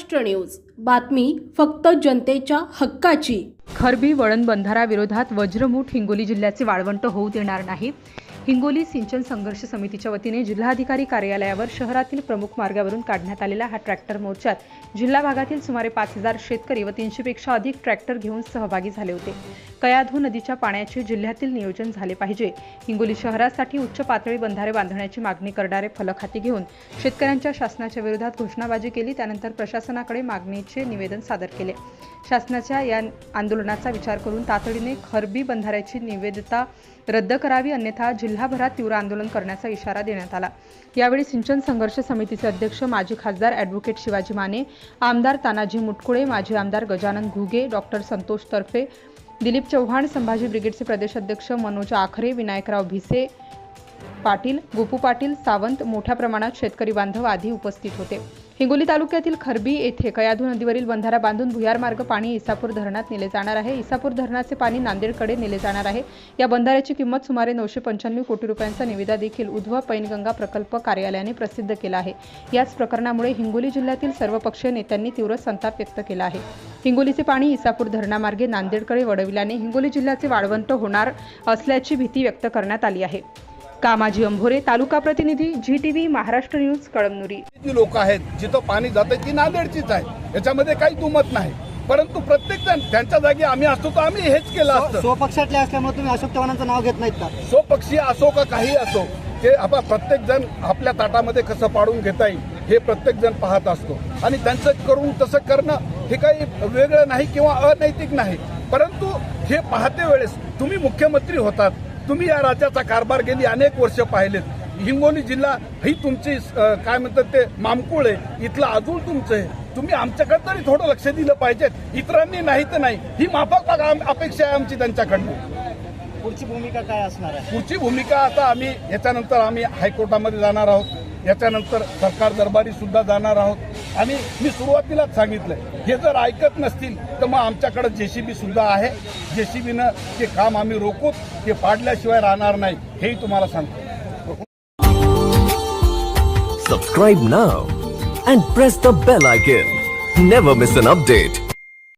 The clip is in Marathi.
महाराष्ट्र न्यूज. बातमी फक्त जनतेच्या हक्काची. खरबी वळण बंधाराविरोधात वज्रमूठ हिंगोली जिल्ह्याचे वाळवंट होऊ देणार नाही. हिंगोली सिंचन संघर्ष समितीच्या वतीने जिल्हाधिकारी कार्यालयावर शहरातील प्रमुख मार्गावरून काढण्यात आलेल्या हा ट्रॅक्टर मोर्चात जिल्हा भागातील सुमारे पाच हजार शेतकरी व तीनशेपेक्षा अधिक ट्रॅक्टर घेऊन सहभागी झाले होते. कयाधू नदीच्या पाण्याचे जिल्ह्यातील नियोजन झाले पाहिजे. हिंगोली शहरासाठी उच्च पातळी बंधारे बांधण्याची मागणी करणारे फलक हाती घेऊन शेतकऱ्यांच्या शासनाच्या विरोधात घोषणाबाजी केली. त्यानंतर प्रशासनाकडे मागणीचे निवेदन सादर केले. शासनाच्या या आंदोलनाचा विचार करून तातडीने खरबी बंधाऱ्याची निवेदिता रद्द करावी अन्यथा जिल्हाभरात तीव्र आंदोलन करण्याचा इशारा देण्यात आला. यावेळी सिंचन संघर्ष समितीचे अध्यक्ष माजी खासदार ॲडव्होकेट शिवाजी माने आमदार तानाजी मुटकुळे माजी आमदार गजानन घुगे डॉक्टर संतोष तर्फे दिलीप चव्हाण संभाजी ब्रिगेडचे प्रदेशाध्यक्ष मनोज आखरे विनायकराव भिसे पाटील गोपू पाटील सावंत मोठ्या प्रमाणात शेतकरी बांधव आदी उपस्थित होते. हिंगोली तालुक्यातील खरबी येथे कयाधू नदीवरील बंधारा बांधून भुयार मार्ग पाणी इसापूर धरणात नेले जाणार आहे. इसापूर धरणाचे पाणी नांदेडकडे नेले जाणार आहे. या बंधाऱ्याची किंमत सुमारे नऊशे पंच्याण्णव कोटी रुपयांचा निविदा देखील उध्व पैनगंगा प्रकल्प कार्यालयाने प्रसिद्ध केला आहे. याच प्रकरणामुळे हिंगोली जिल्ह्यातील सर्वपक्षीय नेत्यांनी तीव्र संताप व्यक्त केला आहे. हिंगोलीचे पाणी इसापूर धरणामार्गे नांदेडकडे वळविल्याने हिंगोली जिल्ह्याचे वाळवंट होणार असल्याची भीती व्यक्त करण्यात आली आहे. कामाजी अंभोरे तालुका प्रतिनिधी Zee TV Maharashtra news Kalamnuri. जी लोक आहेत जिथं पाणी जातं ती नांदेडचीच आहे. याच्यामध्ये काही दुमत नाही. परंतु प्रत्येक जण त्यांच्या जागी आम्ही असतो तर आम्ही हेच केलं असतं. स्वपक्षातले असल्यामुळे तुम्ही अशोक चव्हाणांचं नाव घेत नाहीत का? स्वपक्षीय असो का काही असो ते आपण प्रत्येक जण आपल्या ताटामध्ये कसं पाडून घेता येईल हे प्रत्येक जण पाहत असतो. आणि त्यांचं करून तसं करणं हे काही वेगळं नाही किंवा अनैतिक नाही. परंतु हे पाहते वेळेस तुम्ही मुख्यमंत्री होतात तुम्ही या राज्याचा कारभार गेली अनेक वर्ष पाहिलेत. हिंगोली जिल्हा ही तुमची काय म्हणतात ते मामकुळ आहे. इथलं अजून तुमचं आहे. तुम्ही आमच्याकडे तरी थोडं लक्ष दिलं पाहिजेत इतरांनी नाही तर नाही. ही माफक अपेक्षा आहे आमची त्यांच्याकडनं. पुढची भूमिका काय असणार आहे? पुढची भूमिका आता आम्ही याच्यानंतर आम्ही हायकोर्टामध्ये जाणार आहोत. याच्यानंतर सरकार दरबारी सुद्धा जाणार आहोत. आणि मी सुरुवातीलाच सांगितलंय हे जर ऐकत नसतील तर मग आमच्याकडे जेसीबी सुद्धा आहे जेसीबीनं ते काम आम्ही रोखूत ते पाडल्याशिवाय राहणार नाही हेही तुम्हाला सांगतो Subscribe now and press the bell icon. Never miss an update.